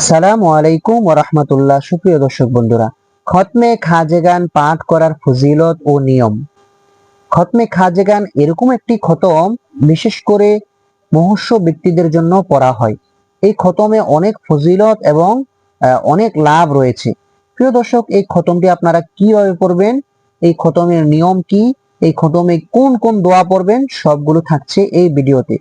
আসসালামু আলাইকুম ওরহমতুল্লাহ সুপ্রিয় দর্শক বন্ধুরা, খতমে খাজেগান পাঠ করার ফজিলত ও নিয়ম। খতমে খাজেগান এরকম একটি খতম, বিশেষ করে মহস্য ব্যক্তিদের জন্য পড়া হয়। এই খতমে অনেক ফজিলত এবং অনেক লাভ রয়েছে। প্রিয় দর্শক, এই খতমটি আপনারা কীভাবে পড়বেন? এই খতমের নিয়ম কি? এই খতমে কোন কোন দোয়া পড়বেন? সবগুলো থাকছে এই ভিডিওতে।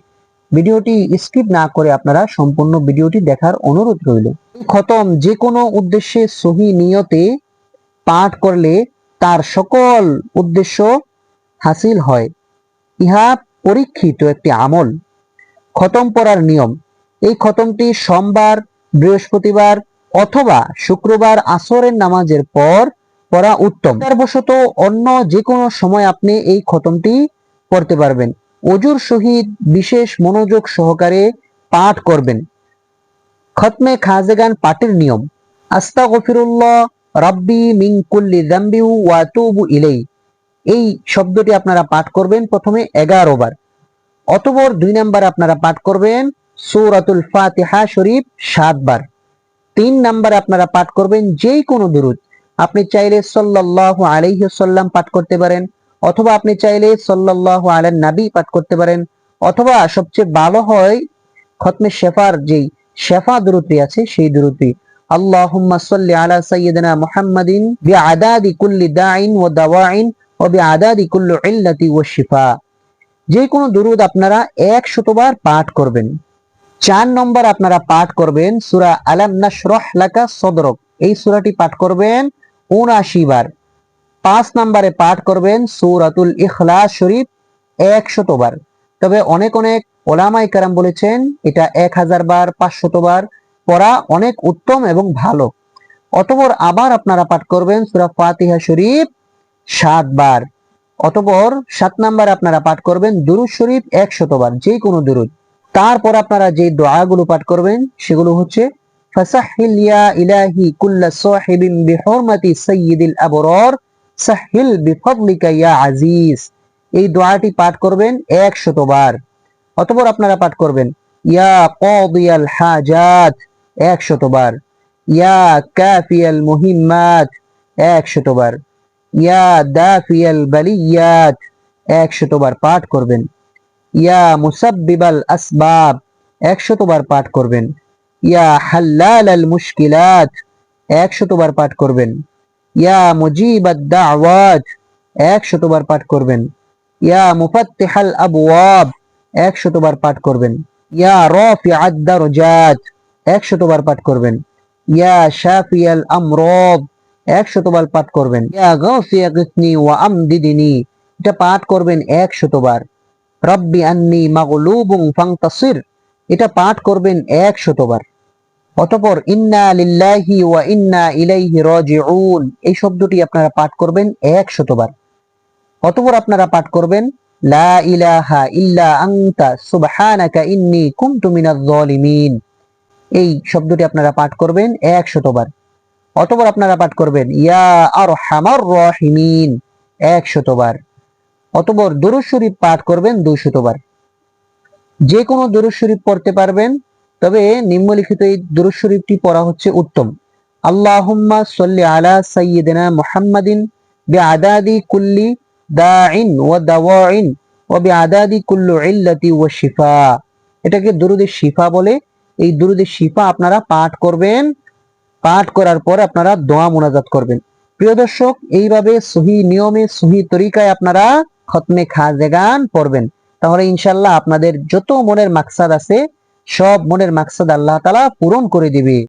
ভিডিওটি স্কিপ না করে আপনারা সম্পূর্ণ ভিডিওটি দেখার অনুরোধ রইল। খতম যে কোনো উদ্দেশ্যে সহি নিয়তে পাঠ করলে তার সকল উদ্দেশ্য হাসিল হয়। ইহা পরীক্ষিত একটি আমল। খতম পড়ার নিয়ম। এই খতমটি সোমবার, বৃহস্পতিবার অথবা শুক্রবার আসরের নামাজের পর পড়া উত্তম। বশত অন্য যে কোনো সময় আপনি এই খতমটি পড়তে পারবেন। অজুর সহিত বিশেষ মনোযোগ সহকারে পাঠ করবেন। খতমে খাজেগান পাঠের নিয়ম। আস্তা গফিরুল্লাহ রাব্বি মিং কুল্লি যামবি ওয়া তুবু ইলাই এই শব্দটি আপনারা পাঠ করবেন প্রথমে এগারো বার। অতঃপর দুই নাম্বার আপনারা পাঠ করবেন সূরাতুল ফাতিহা শরীফ সাতবার তিন নাম্বার আপনারা পাঠ করবেন যে কোনো দুরুদ। আপনি চাইলে সাল্লাল্লাহু আলাইহি সাল্লাম পাঠ করতে পারেন। অথবা আপনি চাইলে সাল্লাল্লাহু আলাইহি নাবী পাঠ করতে পারেন, অথবা সবচেয়ে ভালো হয় খতমে শেফার যেই শেফা দুরুদটি আছে, সেই আলা সাইয়্যিদিনা মুহাম্মাদিন বিআদাদি কুল্লি দাইন ওয়া দাওয়াইন ওয়া বিআদাদি কুল্লি ইল্লাতি ওয়া শিফা। যে কোনো দুরুদ আপনারা এক শতবার পাঠ করবেন। চার নম্বর আপনারা পাঠ করবেন, সূরা আলাম নাশরাহ লাকা সদরক। এই সূরাটি পাঠ করবেন 79 বার। পাঁচ নম্বরে পাঠ করবেন সূরাতুল ইখলাস শরীফ একশত বার। তবে অনেক অনেক ওলামাই কারাম বলেছেন, এটা এক হাজার বার, পাঁচশত বার পড়া অনেক উত্তম এবং ভালো। অতপর আবার আপনারা পাঠ করবেন সূরা ফাতিহা শরীফ সাত বার। অতপর সাত নাম্বার আপনারা পাঠ করবেন দুরুদ শরীফ একশত বার, যে কোনো দুরুদ। তারপর আপনারা যে দোয়াগুলো পাঠ করবেন, সেগুলো হচ্ছে ফাসাহিল ইয়া ইলাহি কুল্লা সাহিবিন বিহুরমাতি সাইয়্যিদিল আবরার সাহিল বিফদলিকা ইয়া আজিজ। এই দোয়াটি পাঠ করবেন একশত বার। অতপর আপনারা পাঠ করবেন, ইয়া কাদিয়াল হাজাত, একশত বার। ইয়া কাফিয়াল মুহিম্মাত, একশত বার। ইয়া দাফিয়াল বালিয়াত, একশত বার পাঠ করবেন। ইয়া মুসাব্বিবাল আসবাব, একশত বার পাঠ করবেন। ইয়া হাল্লাল আল মুশকিলাত, একশত বার পাঠ করবেন। ইয়া মুজিবাদ দাওয়াত একশত বার পাঠ করবেন। ইয়া মুফাত্তিহাল আবওয়াব একশত বার পাঠ করবেন। ইয়া রাফিআদ দারজাত একশত বার পাঠ করবেন। ইয়া শাফিয়াল আমরাদ একশত বার পাঠ করবেন। ইয়া গাফিয়া গিসনি ওয়া আমদিদিনি, এটা পাঠ করবেন একশত বার রব্বি আন্নি মাগলুবুন ফান্তাসির, এটা পাঠ করবেন একশত বার অতঃপর ইন্না লিল্লাহি ওয়া ইন্না ইলাইহি রাজিউন এই শব্দটি আপনারা পাঠ করবেন একশত বার। অতঃপর আপনারা পাঠ করবেন, লা ইলাহা ইল্লা আনতা, সুবহানাকা ইন্নী কুনতু মিনাজ জালিমিন এই শব্দটি আপনারা পাঠ করবেন একশত বার। অতঃপর আপনারা পাঠ করবেন, ইয়া আরহামার রাহিমিন একশত বার। অতঃপর দুরূদ শরীফ পাঠ করবেন দুইশত বার। যে কোনো দুরূদ শরীফ পড়তে পারবেন তবে নিম্নলিখিত এই দুরূদ শরীফটি পড়া হচ্ছে উত্তম। আল্লাহুম্মা সাল্লি আলা সাইয়্যিদিনা মুহাম্মাদিন বিআদাদি কুল্লি দাইন ওয়া দাওয়াইন ওয়া বিআদাদি কুল্লি ইল্লাতি ওয়া শিফা। এটাকে দুরুদে শিফা বলে। এই দুরুদে শিফা আপনারা পাঠ করবেন। পাঠ করার পর আপনারা দোয়া মোনাজাত করবেন। প্রিয় দর্শক, এইভাবে সহি নিয়মে, সহি তরিকায় আপনারা খতমে খাজেগান পড়বেন। তাহলে ইনশাল্লাহ আপনাদের যত মনের মাকসাদ আছে সব মনের মাকসাদ আল্লাহ তালা পূরণ করে দিবে।